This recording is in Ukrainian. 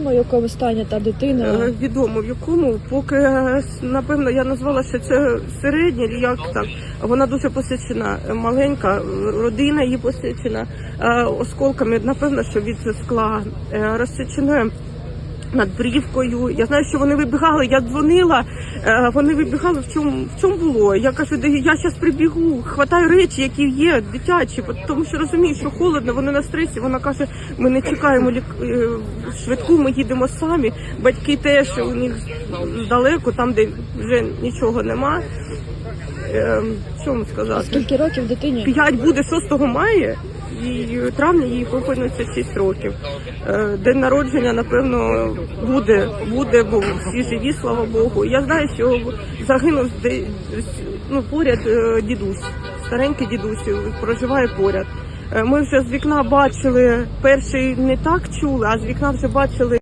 Якому стані та дитина? Е, Відомо в якому, поки е, напевно я назвала, що це середня, як так. Вона дуже посичена, е, маленька, родина її посичена осколками. Напевно, що від скла розсеченою над брівкою. Я знаю, що вони вибігали. Я дзвонила, е, вони вибігали. В чому в чому було? Я кажу, «Да я зараз прибігу, хватаю речі, які є, дитячі, тому що розумію, що холодно, вони на стресі. Вона каже, ми не чекаємо лік... е, швидку, ми їдемо самі. Батьки теж у них далеко, там, де вже нічого нема. Е, що вам сказати? Скільки років дитині? П'ять буде 6 мая, і травня їй виповниться 6 років. Е, День народження, напевно, буде, буде, бо всі живі, слава Богу. Я знаю, що загинув ну, поряд е, дідусь, старенький дідусь проживає поряд. Е, Ми вже з вікна бачили, перший не так чули, а з вікна вже бачили.